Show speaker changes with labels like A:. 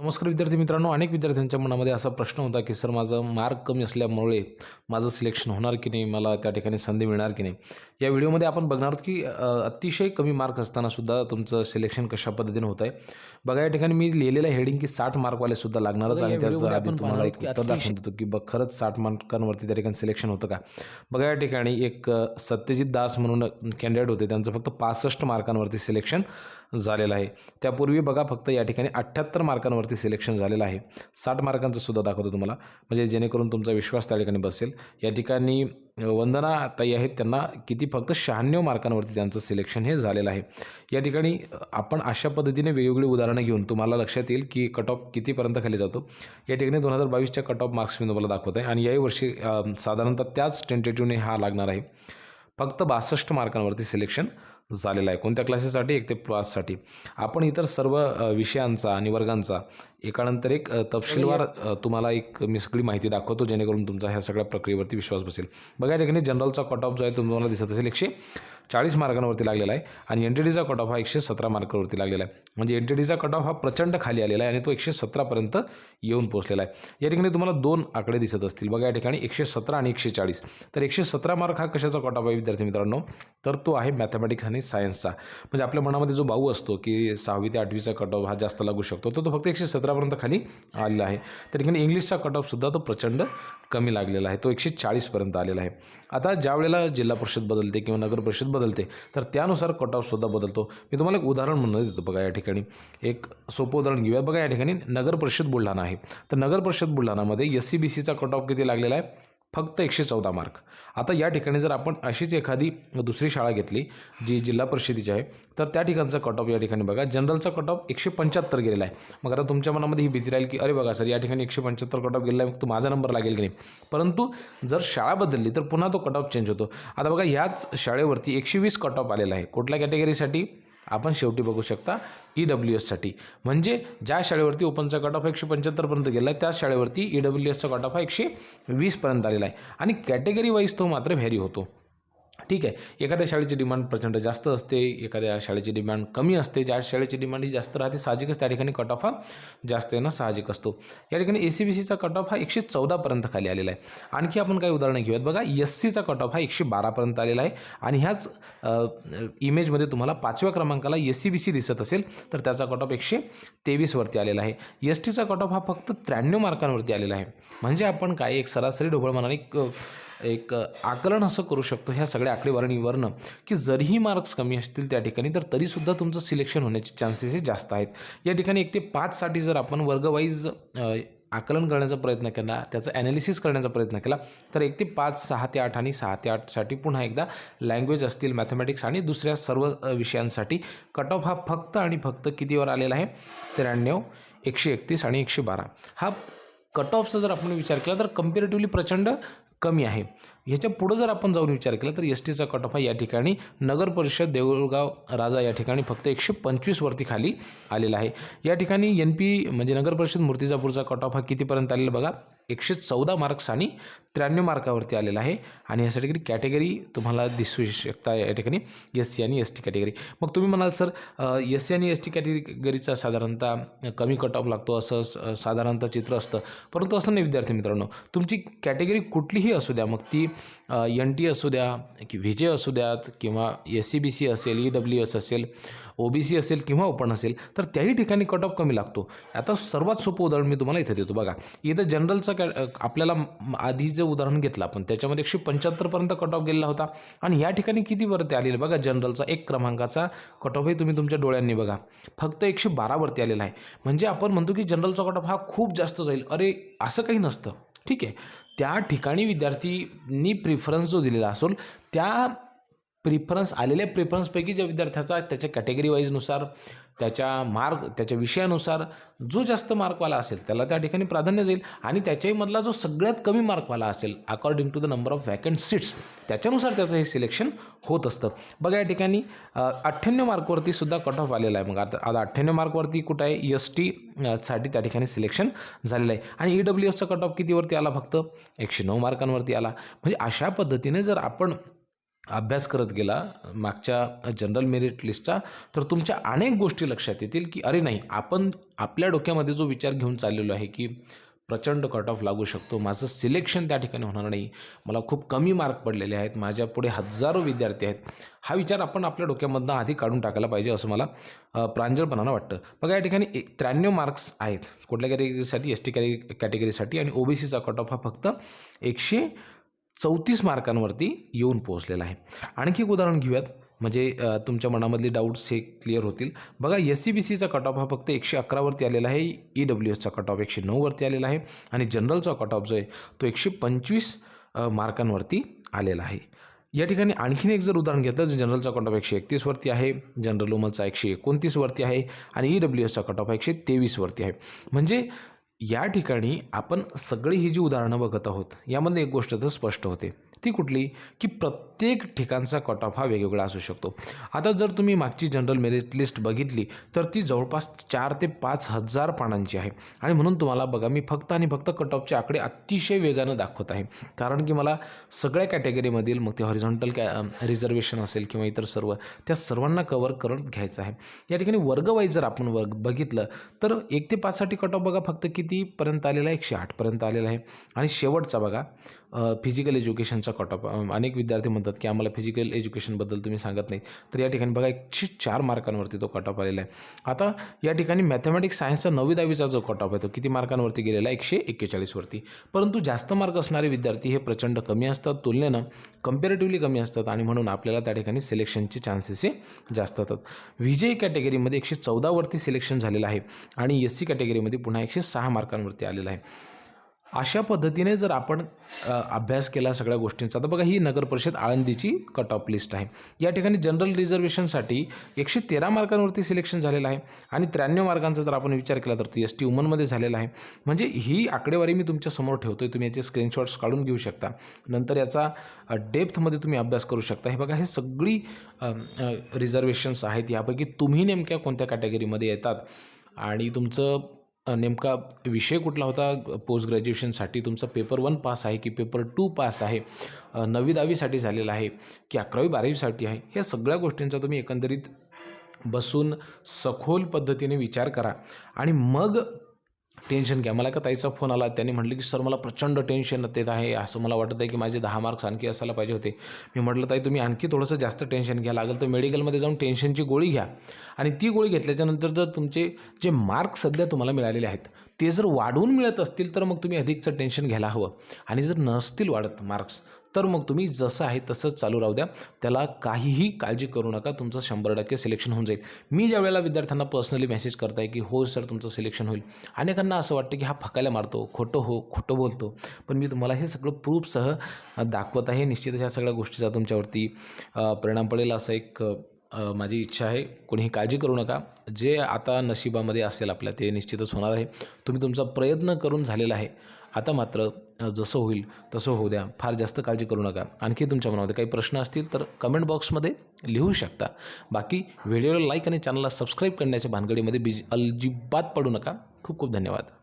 A: नमस्कार विद्यार्थी मित्रांनो अनेक विद्यार्थ्यांच्या मनामध्ये असा प्रश्न होता की सर माझं मार्क कमी असल्यामुळे माझं सिलेक्शन होणार की नाही? मला त्या ठिकाणी संधी मिळणार की नाही? या व्हिडिओमध्ये आपण बघणार आहोत की अतिशय कमी मार्क असतानासुद्धा तुमचं सिलेक्शन कशा पद्धतीने होत आहे बघा या ठिकाणी मी लिहिलेलं हेडिंग की साठ मार्कवाले सुद्धा लागणारच आणि त्याचं आधी
B: आपण
A: तुम्हाला एक उत्तर दाखवून देतो की बघ खरंच साठ मार्कांवरती त्या ठिकाणी सिलेक्शन होतं का? बघा या ठिकाणी एक सत्यजित दास म्हणून कॅन्डिडेट होते. त्यांचं फक्त पासष्ट मार्कांवरती सिलेक्शन झालेलं आहे. त्यापूर्वी बघा फक्त या ठिकाणी अठ्ठ्याहत्तर मार्कांवरती सिलेक्शन झालेलं आहे. साठ मार्कांचं सुद्धा दाखवतो तुम्हाला. म्हणजे जेणेकरून तुमचा विश्वास त्या ठिकाणी बसेल. या ठिकाणी वंदना ताई आहेत त्यांना किती फक्त शहाण्णव मार्कांवरती त्यांचं सिलेक्शन हे झालेलं आहे. या ठिकाणी आपण अशा पद्धतीने वेगवेगळी उदाहरणं घेऊन तुम्हाला लक्षात येईल की कट ऑफ कितीपर्यंत खाली जातो. या ठिकाणी दोन हजार बावीसच्या कट ऑफ मार्क्स मी तुम्हाला दाखवत आहे आणि याही वर्षी साधारणतः त्याच टेंटेटिव्हने हा लागणार आहे. फक्त बासष्ट मार्कांवरती सिलेक्शन झालेलं आहे. कोणत्या क्लासेससाठी? एक ते पाचसाठी. आपण इतर सर्व विषयांचा आणि वर्गांचा एकानंतर एक तपशीलवार तुम्हाला एक मी सगळी माहिती दाखवतो जेणेकरून तुमचा ह्या सगळ्या प्रक्रियेवरती विश्वास बसेल. बघा या ठिकाणी जनरलचा कट ऑफ जो आहे तुम्हाला दिसत असेल एकशे चाळीस मार्कांवरती लागलेला आहे आणि एन टी डीचा कट ऑफ हा एकशे सतरा मार्कावरती लागलेला आहे. म्हणजे एन टी डीचा कट ऑफ हा प्रचंड खाली आलेला आहे आणि तो एकशे सतरापर्यंत येऊन पोहोचलेला आहे. या ठिकाणी तुम्हाला दोन आकडे दिसत असतील. बघा या ठिकाणी एकशे सतरा आणि एकशे चाळीस. तर एकशे सतरा मार्क हा कशाचा कट ऑफ आहे विद्यार्थी मित्रांनो? तर तो आहे मॅथमॅटिक्स आणि सायन्सचा म्हणजे आपल्या मनामध्ये जो भाऊ असतो की सहावी ते आठवीचा कट ऑफ हा जास्त लागू शकतो तर तो फक्त एकशे सतरापर्यंत खाली आलेला आहे. त्या ठिकाणी इंग्लिशचा कट ऑफसुद्धा तो प्रचंड कमी लागलेला आहे. तो एकशे चाळीसपर्यंत आलेला आहे. आता ज्या वेळेला जिल्हा परिषद बदलते किंवा नगर परिषद बदलते तर त्यानुसार कट ऑफसुद्धा बदलतो. मी तुम्हाला एक उदाहरण म्हणून देतो बघा या ठिकाणी. एक सोपं उदाहरण घेऊया. बघा या ठिकाणी नगर परिषद बुलढाणा आहे. तर नगर परिषद बुलढाणामध्ये एस सी बी सीचा कट ऑफ किती लागलेला आहे? फक्त एकशे चौदा मार्क आता या ठिकाणी जर आपण अशीच एखादी दुसरी शाळा घेतली जी जिल्हा परिषदेची आहे तर त्या ठिकाणचा कट ऑफ या ठिकाणी बघा. जनरलचा कट ऑफ एकशे पंच्याहत्तर गेलेला आहे. मग आता तुमच्या मनामध्ये ही भीती राहील की अरे बघा सर या ठिकाणी एकशे पंच्याहत्तर कट ऑफ गेलेला आहे मग तो माझा नंबर लागेल की नाही? परंतु जर शाळा बदलली तर पुन्हा तो कट ऑफ चेंज होतो. आता बघा याच शाळेवरती एकशे वीस कट ऑफ आलेला आहे. कुठल्या कॅटेगरीसाठी आपण शेवटी बघू शकता ई डब्ल्यू एससाठी म्हणजे ज्या शाळेवरती ओपनचा कट ऑफ एकशे पंच्याहत्तरपर्यंत गेला आहे त्याच शाळेवरती ई डब्ल्यू एसचा कट ऑफ हा एकशे वीसपर्यंत आलेला आहे. आणि कॅटेगरी वाईज तो मात्र व्हॅरी होतो. ठीक आहे. एखाद्या शाळेची डिमांड प्रचंड जास्त असते एखाद्या शाळेची डिमांड कमी असते ज्या शाळेची डिमांड ही जास्त राहते साहजिकच त्या ठिकाणी कट ऑफ हा जास्त येणं साहजिक असतो. या ठिकाणी ए सी बी सीचा कट ऑफ हा एकशे चौदापर्यंत खाली आलेला आहे. आणखी आपण काही उदाहरणं घेऊयात. बघा एस सीचा कट ऑफ हा एकशे बारापर्यंत आलेला आहे. आणि ह्याच इमेजमध्ये तुम्हाला पाचव्या क्रमांकाला एस सी बी सी दिसत असेल तर त्याचा कट ऑफ एकशे तेवीसवरती आलेला आहे. एस टीचा कट ऑफ हा फक्त त्र्याण्णव मार्कांवरती आलेला आहे. म्हणजे आपण काय एक सरासरी ढोबळ मनाने एक एक आकलन असं करू शकतो ह्या सगळ्या आकडेवारीवरनं की जरीही मार्क्स कमी असतील त्या ठिकाणी तर तरीसुद्धा तुमचं सिलेक्शन होण्याचे चान्सेस हे जास्त आहेत. या ठिकाणी एक ते पाचसाठी जर आपण वर्गवाईज आकलन करण्याचा प्रयत्न केला त्याचं ॲनालिसिस करण्याचा प्रयत्न केला तर एक ते पाच सहा ते आठ आणि सहा ते आठसाठी पुन्हा एकदा लँग्वेज असतील मॅथमॅटिक्स आणि दुसऱ्या सर्व विषयांसाठी. कट ऑफ हा फक्त आणि फक्त कितीवर आलेला आहे? त्र्याण्णव एकशे एकतीस आणि एकशे बारा. हा कट ऑफचा जर आपण विचार केला तर कम्पेरेटिव्हली प्रचंड कमी आहे. ह्याच्या पुढं जर आपण जाऊन विचार केला तर एस टीचा कट ऑफ हा या ठिकाणी नगर परिषद देऊळगाव राजा या ठिकाणी फक्त एकशे पंचवीसवरती खाली आलेला आहे. या ठिकाणी एन पी म्हणजे नगर परिषद मूर्तिजापूरचा कट ऑफ हा कितीपर्यंत आलेला बघा? एकशे चौदा मार्क्स आणि त्र्याण्णव मार्कावरती आलेला आहे. आणि यासाठी कॅटेगरी तुम्हाला दिसू शकता या ठिकाणी? एस सी आणि एस टी कॅटेगरी मग तुम्ही म्हणाल सर एस सी आणि एस टी कॅटेगरीचा साधारणतः कमी कट ऑफ लागतो असं साधारणतः चित्र असतं. परंतु असं नाही विद्यार्थी मित्रांनो. तुमची कॅटेगरी कुठलीही असू द्या मग ती एन टी असू द्या की व्ही जे असू द्यात किंवा एस सी बी सी असेल ई डब्ल्यू एस असेल ओ बी सी असेल किंवा ओपन असेल तर त्याही ठिकाणी कट ऑफ कमी लागतो. आता सर्वात सोपं उदाहरण मी तुम्हाला इथं देतो. बघा इथं जनरलचा कॅ आपल्याला आधी जे उदाहरण घेतलं आपण त्याच्यामध्ये एकशे पंच्याहत्तरपर्यंत कट ऑफ गेलेला होता. आणि या ठिकाणी किती वरती आलेलं बघा जनरलचा एक क्रमांकाचा कट ऑफही तुम्ही तुमच्या डोळ्यांनी बघा. फक्त एकशे बारावरती आलेला आहे. म्हणजे आपण म्हणतो की जनरलचा कट ऑफ हा खूप जास्त जाईल. अरे असं काही नसतं. ठीक आहे. त्या ठिकाणी विद्यार्थीनी प्रिफरन्स जो दिलेला असेल त्या प्रिफरन्स आलेल्या प्रिफरन्सपैकी ज्या विद्यार्थ्याचा त्याच्या कॅटेगरी वाईजनुसार त्याच्या मार्क त्याच्या विषयानुसार जो जास्त मार्कवाला असेल त्याला त्या ठिकाणी प्राधान्य जाईल आणि त्याच्यामधला जो सगळ्यात कमी मार्कवाला असेल according to the number of vacant seats त्याच्यानुसार त्याचं हे सिलेक्शन होत असतं. बघा या ठिकाणी अठ्ठ्याण्णव मार्कवरती सुद्धा कट ऑफ आलेला आहे. मग आता आता अठ्ठ्याण्णव मार्कवरती कुठं आहे? एस टी साठी त्या ठिकाणी सिलेक्शन झालेलं आहे. आणि ई डब्ल्यू एसचा कट ऑफ कितीवरती आला? फक्त एकशे नऊ मार्कांवरती आला. म्हणजे अशा पद्धतीने जर आपण अभ्यास करत गेला मागच्या जनरल मेरिट लिस्टचा तर तुमच्या अनेक गोष्टी लक्षात येतील की अरे नाही आपण आपल्या डोक्यामध्ये जो विचार घेऊन चाललेलो आहे की प्रचंड कट ऑफ लागू शकतो माझं सिलेक्शन त्या ठिकाणी होणार नाही मला खूप कमी मार्क पडलेले आहेत माझ्या पुढे हजारो विद्यार्थी आहेत हा विचार आपण आपल्या डोक्यामधनं आधी काढून टाकायला पाहिजे असं मला प्रांजळपणानं वाटतं. बघा या ठिकाणी एक त्र्याण्णव मार्क्स आहेत कुठल्या कॅटेगरीसाठी एस टी कॅटे कॅटेगरीसाठी आणि ओबीसीचा कट ऑफ हा फक्त एकशे चौतीस मार्कांवरती येऊन पोहोचलेला आहे. आणखी एक उदाहरण घेऊयात. म्हणजे तुमच्या मनामधले डाऊट्स हे क्लिअर होतील. बघा एस सी बी सीचा कट ऑफ हा फक्त एकशे अकरावरती आलेला आहे. ई डब्ल्यू एसचा कट ऑफ एकशे नऊवरती आलेला आहे. आणि जनरलचा कट ऑफ जो आहे तो एकशे पंचवीस मार्कांवरती आलेला आहे. या ठिकाणी आणखीन एक जर उदाहरण घेतलं तर जनरलचा कट ऑफ एकशे एकतीसवरती आहे जनरल वुमनचा एकशे एकोणतीसवरती आहे आणि ई डब्ल्यू एसचा कट ऑफ एकशे तेवीसवरती आहे. म्हणजे या ठिकाणी आपण सगळी ही जी उदाहरणं बघत आहोत यामध्ये एक गोष्ट तर स्पष्ट होते. ती कुठली? की प्रत्येक ठिकाणचा कट ऑफ हा वेगवेगळा असू शकतो. आता जर तुम्ही मागची जनरल मेरिट लिस्ट बघितली तर ती जवळपास चार ते पाच हजार पानांची आहे. आणि म्हणून तुम्हाला बघा मी फक्त आणि फक्त कट ऑफचे आकडे अतिशय वेगानं दाखवत आहे. कारण की मला सगळ्या कॅटेगरीमधील मग ते हॉरिझॉन्टल कॅ रिझर्वेशन असेल किंवा इतर सर्व त्या सर्वांना कवर करून घ्यायचं आहे. या ठिकाणी वर्गवाईज जर आपण वर्ग बघितलं तर एक ते पाचसाठी कट ऑफ बघा फक्त किती कितीपर्यंत आलेला आहे? एकशे आठपर्यंत आलेला आहे. आणि शेवटचा बघा. फिजिकल एज्युकेशनचा कट अनेक विद्यार्थी म्हणतात की आम्हाला फिजिकल एज्युकेशनबद्दल तुम्ही सांगत नाही तर या ठिकाणी बघा एकशे चार मार्कांवरती तो कट आलेला आहे. आता या ठिकाणी मॅथमॅटिक्स सायन्सचा नवी दहावीचा जो कट आहे तो किती मार्कांवरती गेलेला आहे? एकशे एक्केचाळीसवरती परंतु जास्त मार्क असणारे विद्यार्थी हे प्रचंड कमी असतात तुलनेनं कम्पेरेटिव्हली कमी असतात आणि म्हणून आपल्याला त्या ठिकाणी सिलेक्शनचे चान्सेस हे जास्त असतात. विजयी कॅटेगरीमध्ये एकशे चौदावरती सिलेक्शन झालेलं आहे आणि एस सी कॅटेगरीमध्ये पुन्हा एकशे सहा मार्कांवरती आलेलं आहे. अशा पद्धतीने जर आपण अभ्यास केला सगळ्या गोष्टींचा तर बघा ही नगर परिषद आळंदीची कट ऑफ लिस्ट आहे. या ठिकाणी जनरल रिझर्वेशनसाठी एकशे तेरा मार्कांवरती सिलेक्शन झालेलं आहे. आणि त्र्याण्णव मार्कांचा जर आपण विचार केला तर ती एस टी वुमनमध्ये झालेला आहे. म्हणजे ही आकडेवारी मी तुमच्यासमोर ठेवतो आहे तुम्ही याचे स्क्रीनशॉट्स काढून घेऊ शकता. नंतर याचा डेप्थमध्ये तुम्ही अभ्यास करू शकता. हे बघा हे सगळी रिझर्वेशन्स आहेत. यापैकी तुम्ही नेमक्या कोणत्या कॅटेगरीमध्ये येतात? आणि तुमचं नेमका विषय कुठला होता? पोस्ट ग्रॅज्युएशनसाठी तुमचा पेपर वन पास आहे की पेपर टू पास आहे? नवी दहावीसाठी झालेला आहे की अकरावी बारावीसाठी आहे? ह्या सगळ्या गोष्टींचा तुम्ही एकंदरीत बसून सखोल पद्धतीने विचार करा. आणि मग टेन्शन घ्या. मला का ताईचा फोन आला? त्यांनी म्हटलं की सर मला प्रचंड टेन्शन येत आहे. असं मला वाटत आहे की माझे दहा मार्क्स आणखी असायला पाहिजे होते. मी म्हटलं ताई तुम्ही आणखी थोडंसं जास्त टेन्शन घ्या. लागेल तर मेडिकलमध्ये जाऊन टेन्शनची गोळी घ्या. आणि ती गोळी घेतल्याच्यानंतर जर तुमचे जे मार्क्स सध्या तुम्हाला मिळालेले आहेत ते जर वाढवून मिळत असतील तर मग तुम्ही अधिकचं टेन्शन घ्यायला हवं. आणि जर नसतील वाढत मार्क्स तर मग तुम्ही जसं आहे तसंच चालू राहू द्या. त्याला काहीही काळजी करू नका. तुमचं शंभर टक्के सिलेक्शन होऊन जाईल. मी ज्या वेळेला विद्यार्थ्यांना पर्सनली मेसेज करताय की हो सर तुमचं सिलेक्शन होईल. अनेकांना असं वाटतं की हा फकायला मारतो. खोटं हो खोटं बोलतो. पण मी तुम्हाला हे सगळं प्रूफसह दाखवत आहे. निश्चितच ह्या सगळ्या गोष्टीचा तुमच्यावरती परिणाम पडेल असं एक माझी इच्छा आहे. कोणीही काळजी करू नका. जे आता नशिबामध्ये असेल आपल्या ते निश्चितच होणार आहे. तुम्ही तुमचा प्रयत्न करून झालेला आहे. आता मात्र जसं होईल तसं होऊ द्या. फार जास्त काळजी करू नका. आणखी तुमच्या मनामध्ये काही प्रश्न असतील तर कमेंट बॉक्समध्ये लिहू शकता. बाकी व्हिडिओला लाईक आणि चॅनलला सबस्क्राईब करण्याच्या भानगडीमध्ये बिज अजिबात पडू नका. खूप खूप धन्यवाद.